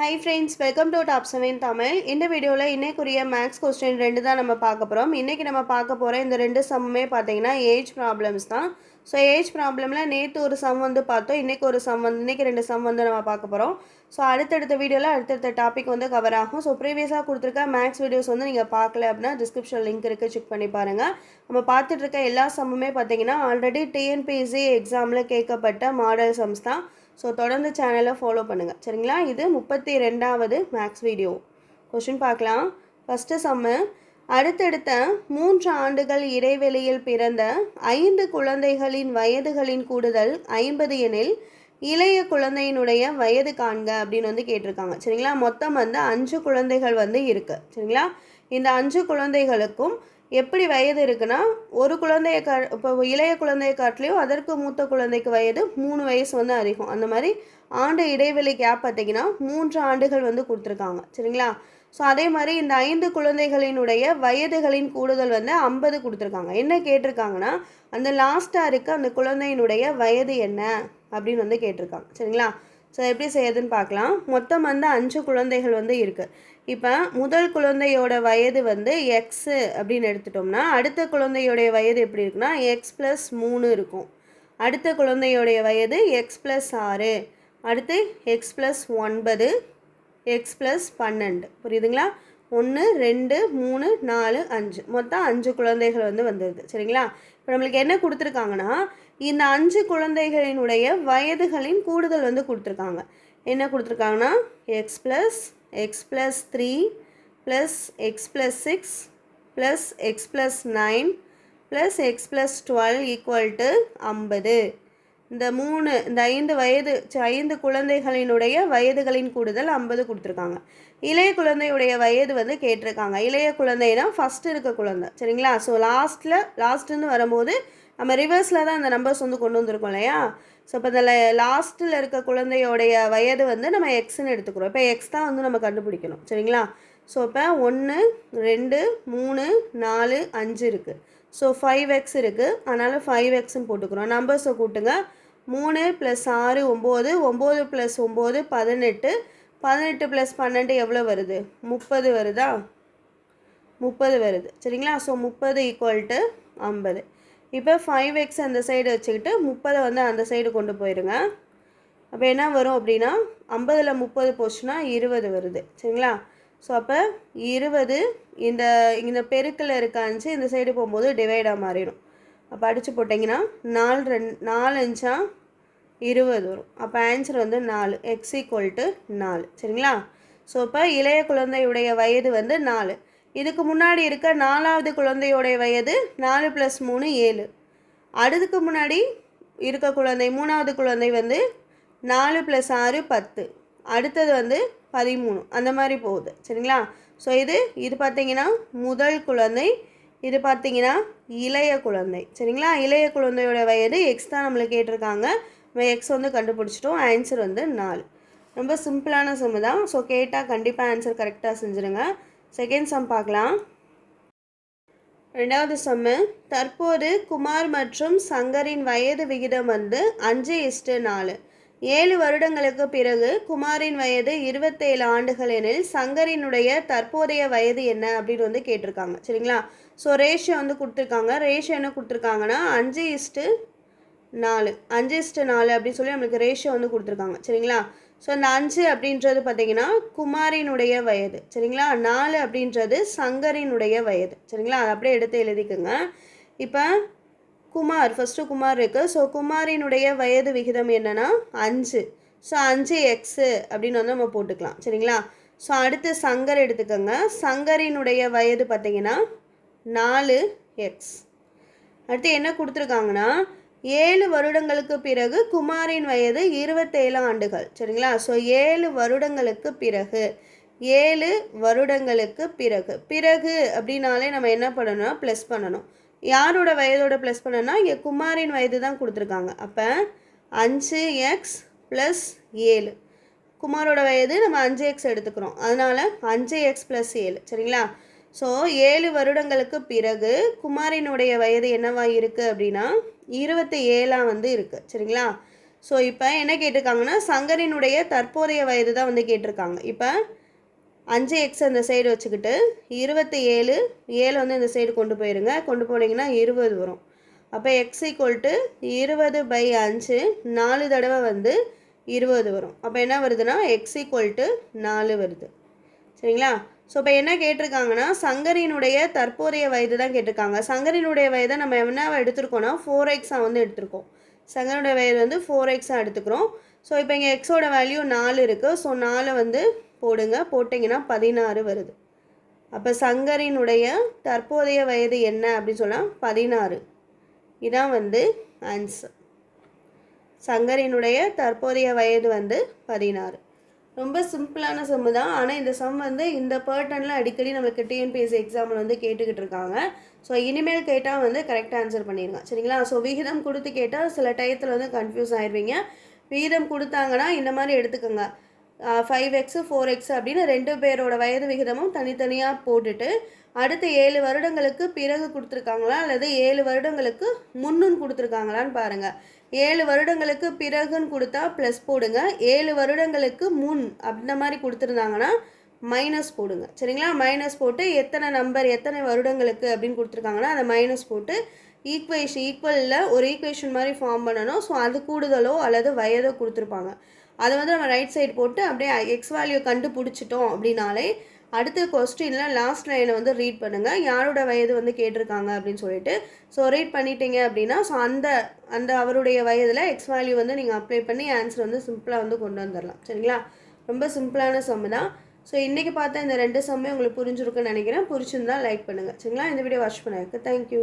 Hi friends welcome to top seven Tamil இந்த வீடியோவில் இன்னைக்குரிய maths question ரெண்டு தான் நம்ம பார்க்க போகிறோம் இன்றைக்கி நம்ம பார்க்க போகிற இந்த ரெண்டு சம்முமே பார்த்தீங்கன்னா ஏஜ் ப்ராப்ளம்ஸ் தான். ஸோ ஏஜ் ப்ராப்ளமில் நேற்று ஒரு சம் வந்து பார்த்தோம். இன்றைக்கி ஒரு சம் வந்து இன்றைக்கி ரெண்டு சம் வந்து நம்ம பார்க்க போகிறோம் ஸோ அடுத்தடுத்த வீடியோவில் அடுத்தடுத்த டாபிக் வந்து கவர் ஆகும். ஸோ ப்ரீவியஸாக கொடுத்துருக்க மேக்ஸ் வீடியோஸ் வந்து நீங்கள் பார்க்கல அப்படின்னா டிஸ்கிரிப்ஷன் லிங்க் இருக்குது செக் பண்ணி பாருங்கள் நம்ம பார்த்துட்டு இருக்க எல்லா சம்முமே பார்த்தீங்கன்னா ஆல்ரெடி டிஎன்பிஎஸ்சி எக்ஸாமில் கேட்கப்பட்ட மாடல் சம்ஸ் தான். ஸோ தொடர்ந்து சேனலை ஃபாலோ பண்ணுங்கள் சரிங்களா? இது முப்பத்தி ரெண்டாவது மேக்ஸ் வீடியோ கொஷின் பார்க்கலாம். ஃபஸ்ட்டு சம்மு அடுத்தடுத்த மூன்று ஆண்டுகள் இடைவெளியில் பிறந்த ஐந்து குழந்தைகளின் வயதுகளின் கூடுதல் ஐம்பது எனில் இளைய குழந்தையினுடைய வயது காண்க அப்படின்னு வந்து கேட்டிருக்காங்க. சரிங்களா? மொத்தம் வந்து அஞ்சு குழந்தைகள் வந்து இருக்குது சரிங்களா? இந்த அஞ்சு குழந்தைகளுக்கும் எப்படி வயது இருக்குன்னா ஒரு குழந்தைய கா இப்போ இளைய குழந்தைய காட்டிலையும் அதற்கு மூத்த குழந்தைக்கு வயது மூணு வயசு வந்து அதிகம். அந்த மாதிரி ஆண்டு இடைவெளி கேப் பார்த்தீங்கன்னா மூன்று ஆண்டுகள் வந்து கொடுத்துருக்காங்க. சரிங்களா? ஸோ அதே மாதிரி இந்த ஐந்து குழந்தைகளினுடைய வயதுகளின் கூடுதல் வந்து ஐம்பது கொடுத்துருக்காங்க. என்ன கேட்டிருக்காங்கன்னா அந்த லாஸ்ட்டாக இருக்க அந்த குழந்தையினுடைய வயது என்ன? அப்படின்னு வந்து கேட்டிருக்காங்க. சரிங்களா? ஸோ எப்படி செய்யுதுன்னு பார்க்கலாம். மொத்தம் வந்து அஞ்சு குழந்தைகள் வந்து இருக்குது இப்போ முதல் குழந்தையோட வயது வந்து எக்ஸு அப்படின்னு எடுத்துட்டோம்னா அடுத்த குழந்தையோடைய வயது எப்படி இருக்குன்னா எக்ஸ் ப்ளஸ் மூணு இருக்கும். அடுத்த குழந்தையோடைய வயது எக்ஸ் ப்ளஸ் ஆறு. அடுத்து எக்ஸ் ப்ளஸ் ஒன்பது எக்ஸ் ப்ளஸ் பன்னெண்டு. புரியுதுங்களா? ஒன்று ரெண்டு மூணு நாலு அஞ்சு. மொத்தம் அஞ்சு குழந்தைகள் வந்து வந்துடுது சரிங்களா? இப்போ நம்மளுக்கு என்ன கொடுத்துருக்காங்கன்னா இந்த அஞ்சு குழந்தைகளினுடைய வயதுகளின் கூடுதல் வந்து கொடுத்துருக்காங்க. என்ன கொடுத்துருக்காங்கன்னா? X plus x plus three plus x plus six plus x plus nine plus x plus twelve equal to ஐம்பது. இந்த மூணு இந்த ஐந்து வயது ஐந்து குழந்தைகளினுடைய வயதுகளின் கூடுதல் ஐம்பது கொடுத்துருக்காங்க. இளைய குழந்தையுடைய வயது வந்து கேட்டிருக்காங்க. இளைய குழந்தைனா ஃபஸ்ட்டு இருக்க குழந்தை. சரிங்களா? ஸோ லாஸ்ட்டில் லாஸ்ட்டுன்னு வரும்போது நம்ம ரிவர்ஸில் தான் அந்த நம்பர்ஸ் வந்து கொண்டு வந்திருக்கோம் இல்லையா? ஸோ இப்போ இந்த லாஸ்ட்டில் இருக்க குழந்தையோடைய வயது வந்து நம்ம எக்ஸ்ன்னு எடுத்துக்கிறோம். இப்போ எக்ஸ் தான் வந்து நம்ம கண்டுபிடிக்கணும். சரிங்களா? ஸோ இப்போ ஒன்று ரெண்டு மூணு நாலு அஞ்சு இருக்குது ஸோ ஃபைவ் எக்ஸ் இருக்குது அதனால் ஃபைவ் எக்ஸ்ன்னு போட்டுக்கிறோம். நம்பர்ஸை கூட்டுங்க. மூணு ப்ளஸ் ஆறு ஒம்பது. ஒம்பது ப்ளஸ் ஒம்பது பதினெட்டு. பதினெட்டு ப்ளஸ் பன்னெண்டு எவ்வளோ வருது? முப்பது வருதா? முப்பது வருது. சரிங்களா? ஸோ முப்பது ஈக்குவல் டு ஐம்பது. இப்போ ஃபைவ் எக்ஸ் அந்த சைடு வச்சுக்கிட்டு முப்பதை வந்து அந்த சைடு கொண்டு போயிடுங்க அப்போ என்ன வரும் அப்படின்னா ஐம்பதில் முப்பது போச்சுன்னா இருபது வருது. சரிங்களா? ஸோ அப்போ இருபது இந்த இந்த பெருக்கில் இருக்க அஞ்சு இந்த சைடு போகும்போது டிவைடாக மாறிடும். அப்போ அடித்து போட்டிங்கன்னா நாலு ரெண் நாலு அஞ்சா இருபது வரும். அப்போ ஆன்சர் வந்து நாலு எக்ஸ் ஈக்குவல் டு நாலு. சரிங்களா? ஸோ இப்போ இளைய குழந்தையுடைய வயது வந்து நாலு. இதுக்கு முன்னாடி இருக்க நாலாவது குழந்தையோடைய வயது நாலு ப்ளஸ் மூணு ஏழு. அடுத்துக்கு முன்னாடி இருக்க குழந்தை மூணாவது குழந்தை வந்து நாலு ப்ளஸ் ஆறு பத்து. அடுத்தது வந்து பதிமூணு. அந்த மாதிரி போகுது. சரிங்களா? ஸோ இது இது பார்த்தீங்கன்னா முதல் குழந்தை இது பார்த்தீங்கன்னா இளைய குழந்தை. சரிங்களா? இளைய குழந்தையோட வயது எக்ஸ் தான் நம்மளை கேட்டிருக்காங்க. நம்ம எக்ஸ் வந்து கண்டுபிடிச்சிட்டோம். ஆன்சர் வந்து நாலு. ரொம்ப சிம்பிளான சம்மு தான். ஸோ கேட்டால் கண்டிப்பாக ஆன்சர் கரெக்டாக செஞ்சுருங்க. செகண்ட் சம் பார்க்கலாம். ரெண்டாவது சம்மு தற்போது குமார் மற்றும் சங்கரின் வயது விகிதம் வந்து அஞ்சு இஷ்டு நாலு. ஏழு வருடங்களுக்கு பிறகு குமாரின் வயது இருபத்தேழு ஆண்டுகள் எனில் சங்கரினுடைய தற்போதைய வயது என்ன அப்படின்னு வந்து கேட்டிருக்காங்க. சரிங்களா? ஸோ ரேஷியோ வந்து கொடுத்துருக்காங்க. ரேஷியோ என்ன கொடுத்துருக்காங்கன்னா அஞ்சு இஷ்டு நாலு. அஞ்சு இஷ்டு நாலு அப்படின்னு சொல்லி நம்மளுக்கு ரேஷியோ வந்து கொடுத்துருக்காங்க. சரிங்களா? ஸோ அந்த அஞ்சு அப்படின்றது பார்த்தீங்கன்னா குமாரினுடைய வயது. சரிங்களா? நாலு அப்படின்றது சங்கரினுடைய வயது. சரிங்களா? அதை அப்படியே எடுத்து எழுதிக்கோங்க. இப்போ குமார் ஃபஸ்ட்டு குமார் இருக்குது ஸோ குமாரினுடைய வயது விகிதம் என்னன்னா அஞ்சு. ஸோ அஞ்சு எக்ஸு அப்படின்னு வந்து நம்ம போட்டுக்கலாம். சரிங்களா? ஸோ அடுத்து சங்கர் எடுத்துக்கோங்க. சங்கரினுடைய வயது பார்த்தீங்கன்னா நாலு எக்ஸ் அடுத்து என்ன கொடுத்துருக்காங்கன்னா ஏழு வருடங்களுக்கு பிறகு குமாரின் வயது இருபத்தேழு ஆண்டுகள். சரிங்களா? ஸோ ஏழு வருடங்களுக்கு பிறகு ஏழு வருடங்களுக்கு பிறகு. பிறகு அப்படின்னாலே நம்ம என்ன பண்ணணும்னா ப்ளஸ் பண்ணணும். யாரோட வயதோட ப்ளஸ் பண்ணணும்னா இங்கே குமாரின் வயது தான் கொடுத்துருக்காங்க. அப்போ அஞ்சு எக்ஸ் ப்ளஸ் ஏழு. குமாரோட வயது நம்ம அஞ்சு எக்ஸ் எடுத்துக்கிறோம். அதனால் அஞ்சு எக்ஸ் ப்ளஸ் ஏழு. சரிங்களா? ஸோ ஏழு வருடங்களுக்கு பிறகு குமாரினுடைய வயது என்னவா இருக்குது அப்படின்னா இருபத்தி ஏழாக வந்து இருக்குது சரிங்களா? ஸோ இப்போ என்ன கேட்டிருக்காங்கன்னா சங்கரினுடைய தற்போதைய வயது தான் வந்து கேட்டிருக்காங்க. இப்போ அஞ்சு எக்ஸ் அந்த சைடு வச்சுக்கிட்டு இருபத்தி ஏழு ஏழு வந்து இந்த சைடு கொண்டு போயிருங்க. கொண்டு போனீங்கன்னா இருபது வரும். அப்போ எக்ஸ் ஈக்குவல் டு இருபது பை அஞ்சு நாலு தடவை வந்து இருபது வரும். அப்போ என்ன வருதுன்னா எக்ஸ் ஈக்குவல் டு நாலு வருது. சரிங்களா? ஸோ இப்போ என்ன கேட்டிருக்காங்கன்னா சங்கரினுடைய தற்போதைய வயது தான் கேட்டிருக்காங்க. சங்கரினுடைய வயதை நம்ம என்ன எடுத்திருக்கோம்னா ஃபோர் எக்ஸாக வந்து எடுத்திருக்கோம். சங்கரினுடைய வயது வந்து ஃபோர் எக்ஸாக எடுத்துக்கிறோம். ஸோ இப்போ இங்கே எக்ஸோட வேல்யூ நாலு இருக்குது ஸோ நாலு வந்து போடுங்க. போட்டிங்கன்னா பதினாறு வருது. அப்போ சங்கரினுடைய தற்போதைய வயது என்ன அப்படின்னு சொன்னால் பதினாறு. இதான் வந்து ஆன்சர் சங்கரினுடைய தற்போதைய வயது வந்து பதினாறு. ரொம்ப சிம்பிளான சம்மு தான். ஆனால் இந்த சம் வந்து இந்த பேர்டனில் அடிக்கடி நம்மளுக்கு டிஎன்பிஎஸ்சி எக்ஸாமில் வந்து கேட்டுக்கிட்டு இருக்காங்க. ஸோ இனிமேல் கேட்டால் வந்து கரெக்டாக ஆன்சர் பண்ணிடுங்க சரிங்களா? ஸோ விகிதம் கொடுத்து கேட்டால் சில டயத்தில் வந்து கன்ஃபியூஸ் ஆயிடுவீங்க விகிதம் கொடுத்தாங்கன்னா இந்த மாதிரி எடுத்துக்கோங்க. ஃபைவ் எக்ஸு ஃபோர் எக்ஸ் அப்படின்னு ரெண்டு பேரோட வயது விகிதமும் தனித்தனியாக போட்டுட்டு அடுத்த ஏழு வருடங்களுக்கு பிறகு கொடுத்துருக்காங்களா? அல்லது ஏழு வருடங்களுக்கு முன்னுன்னு கொடுத்துருக்காங்களான்னு பாருங்கள் ஏழு வருடங்களுக்கு பிறகுன்னு கொடுத்தா ப்ளஸ் போடுங்க. ஏழு வருடங்களுக்கு முன் அந்த மாதிரி கொடுத்துருந்தாங்கன்னா மைனஸ் போடுங்க. சரிங்களா? மைனஸ் போட்டு எத்தனை நம்பர் எத்தனை வருடங்களுக்கு அப்படின்னு கொடுத்துருக்காங்கன்னா அதை மைனஸ் போட்டு ஈக்குவேஷன் ஈக்குவலில் ஒரு ஈக்குவேஷன் மாதிரி ஃபார்ம் பண்ணணும். ஸோ அது கூடுதலோ அல்லது வயதோ கொடுத்துருப்பாங்க. அதை வந்து நம்ம ரைட் சைடு போட்டு அப்படியே எக்ஸ் வேல்யூ கண்டுபிடிச்சிட்டோம் அப்படின்னாலே அடுத்த கொஸ்டினில் லாஸ்ட் லைனை வந்து ரீட் பண்ணுங்கள் யாரோட வயது வந்து கேட்டிருக்காங்க அப்படின்னு சொல்லிட்டு. ஸோ ரீட் பண்ணிட்டீங்க அப்படின்னா ஸோ அந்த அந்த அவருடைய வயதில் எக்ஸ் வேல்யூ வந்து நீங்கள் அப்ளை பண்ணி ஆன்சர் வந்து சிம்பிளாக வந்து கொண்டு வந்துடலாம் சரிங்களா? ரொம்ப சிம்பிளான சம்மு தான். ஸோ இன்றைக்கி பார்த்தா இந்த ரெண்டு சம்மே உங்களுக்கு புரிஞ்சிருக்குன்னு நினைக்கிறேன். புரிச்சிருந்தால் லைக் பண்ணுங்கள் சரிங்களா? இந்த வீடியோ வாட்ச் பண்ணதுக்கு தேங்க்யூ